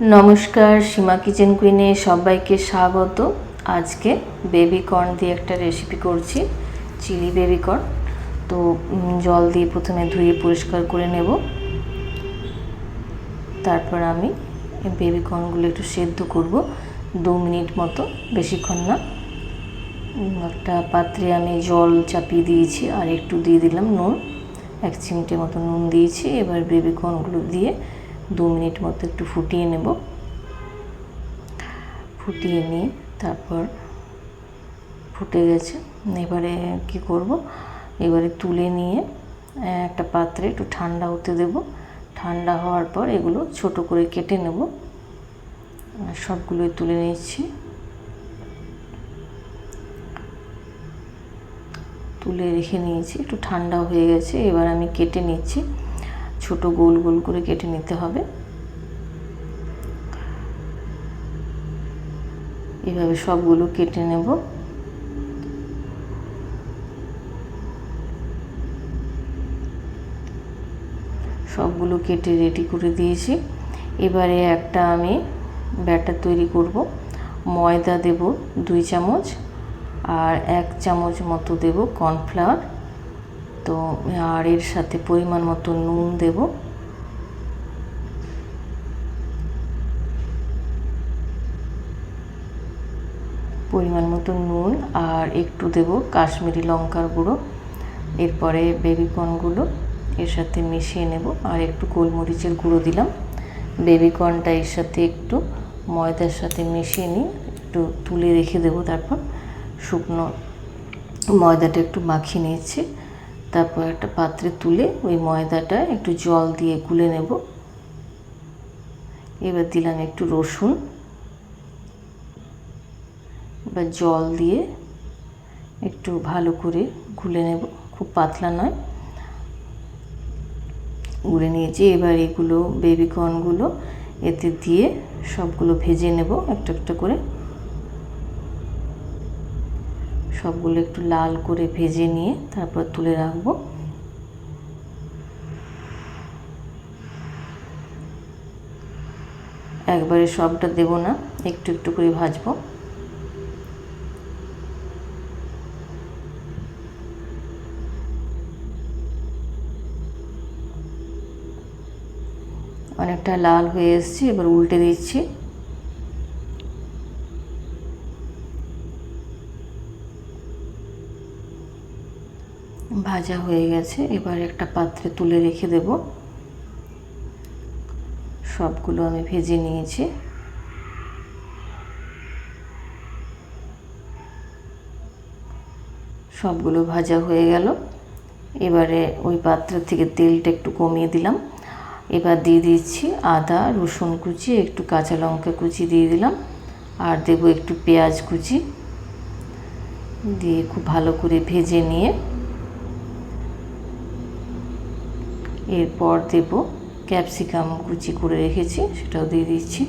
নমস্কার, সীমা কিচেন কুইনে সবাইকে স্বাগত। আজকে বেবি কর্ন দিয়ে একটা রেসিপি করছি চিলি বেবি কর্ন তো জল দিয়ে প্রথমে ধুয়ে পরিষ্কার করে নেব। তারপর আমি বেবি কর্নগুলো একটু সেদ্ধ করব, দু মিনিট মতো, বেশিক্ষণ না। একটা পাত্রে আমি জল চাপিয়ে দিয়েছি, আর একটু দিয়ে দিলাম নুন। এক চিমটে মতো নুন দিয়েছি, এবার বেবি কর্নগুলো দিয়ে দু মিনিট মতো একটু ফুটিয়ে নেব। ফুটিয়ে নিয়ে তারপর ফুটে গেছে। এবারে কি করব? এবারে তুলে নিয়ে একটা পাত্রে একটু ঠান্ডা হতে দেব। ঠান্ডা হওয়ার পর এগুলো ছোট করে কেটে নেব। সবগুলোই তুলে নিচ্ছি তুলে রেখে নিয়েছি। একটু ঠান্ডা হয়ে গেছে। এবার আমি কেটে নিচ্ছি। ছোট গোল গোল করে কেটে নিতে হবে। এভাবে সবগুলো কেটে নেব। সবগুলো কেটে রেডি করে দিয়েছি। এবারে একটা আমি ব্যাটার তৈরি করব। ময়দা দেব দুই চামচ আর এক চামচ মতো দেব কর্নফ্লাওয়ার। তো, আর এর সাথে পরিমাণ মতো নুন দেব। পরিমাণ মতো নুন, আর একটু দেব কাশ্মীরি লঙ্কার গুঁড়ো, এরপরে বেবিকর্নগুলো এর সাথে মিশিয়ে নেব, আর একটু গোলমরিচের গুঁড়ো দিলাম। বেবিকর্নটা এর সাথে একটু ময়দার সাথে মিশিয়ে নিয়ে একটু তুলে রেখে দেবো, তারপর শুকনো ময়দাটা একটু মাখিয়ে নিয়েছি তারপর একটা পাত্রে তুলে ওই ময়দাটা একটু জল দিয়ে গুলে নেব। এবার দিলাম একটু রসুন এবার জল দিয়ে একটু ভালো করে গুলে নেব, খুব পাতলা নয়। গুলে নিয়েছি, এবার এগুলো বেবিকর্নগুলো এতে দিয়ে সবগুলো ভেজে নেব একটা একটা করে। সবগুলো একটু লাল করে ভেজে নিয়ে তারপর তুলে রাখব। একবারে সবটা দেব না, একটু একটু করে ভাজবো। অনেকটা লাল হয়ে এসছে, এবার উল্টে দিচ্ছি। ভাজা হয়ে গেছে। এবার একটা পাত্রে তুলে রেখে দেব। সবগুলো আমি ভেজে নিয়েছি। সবগুলো ভাজা হয়ে গেল। এবারে ওই পাত্র থেকে তেলটা একটু কমিয়ে দিলাম। এবার দিয়ে দিচ্ছি আদা, রসুন কুচি, একটু কাঁচা লঙ্কা কুচি দিয়ে দিলাম। আর দেবো একটু পেঁয়াজ কুচি। দিয়ে খুব ভালো করে ভেজে নিয়ে এরপর দেব ক্যাপসিকাম কুচি করে রেখেছি, সেটাও দিয়ে দিচ্ছি।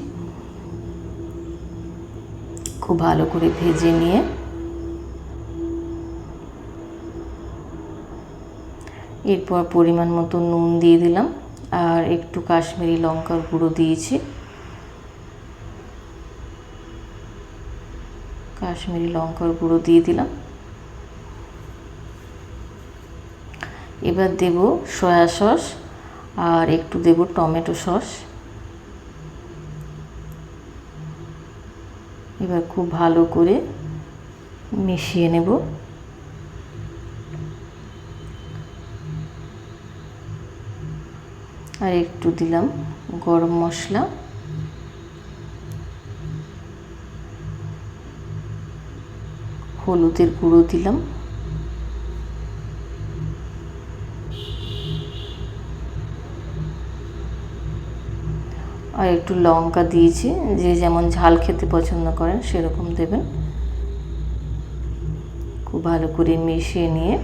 খুব ভালো করে ভেজে নিয়ে এরপর পরিমাণ মতো নুন দিয়ে দিলাম, আর একটু কাশ্মীরি লঙ্কার গুঁড়ো দিয়েছি। কাশ্মীরি লঙ্কার গুঁড়ো দিয়ে দিলাম। এবার দেব সয়া সস আর একটু দেব টমেটো সস। এবার খুব ভালো করে মিশিয়ে নেব। আর একটু দিলাম গরম মশলা। হলুদের গুঁড়ো দিলাম। আর একটু লঙ্কা দিয়েছি, যে যেমন ঝাল খেতে পছন্দ করেন সেরকম দেবেন। খুব ভালো করে মিশিয়ে নিয়ে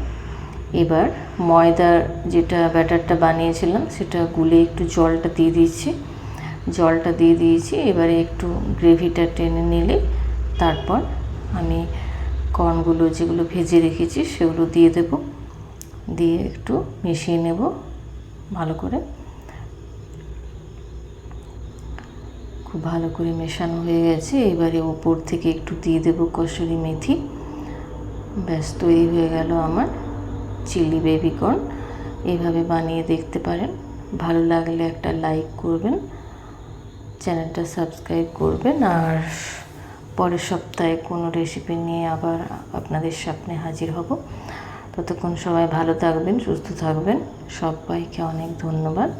এবার ময়দার যেটা ব্যাটারটা বানিয়েছিলাম সেটা গুলে একটু জলটা দিয়ে দিয়েছি জলটা দিয়ে দিয়েছি, এবারে একটু গ্রেভিটা টেনে নিলে তারপর আমি কর্নগুলো যেগুলো ভেজে রেখেছি সেগুলো দিয়ে দেব। দিয়ে একটু মিশিয়ে নেব ভালো করে। খুব ভালো করে মেশানো হয়ে গেছে। এবারে ওপর থেকে একটু দিয়ে দেবো কসুরি মেথি। ব্যাস, তৈরি হয়ে গেল আমার চিলি বেবিকর্ন এইভাবে বানিয়ে দেখতে পারেন। ভালো লাগলে একটা লাইক করবেন, চ্যানেলটা সাবস্ক্রাইব করবেন, আর পরের সপ্তাহে কোনো রেসিপি নিয়ে আবার আপনাদের সামনে হাজির হব। ততক্ষণ সবাই ভালো থাকবেন, সুস্থ থাকবেন। সবাইকে অনেক ধন্যবাদ।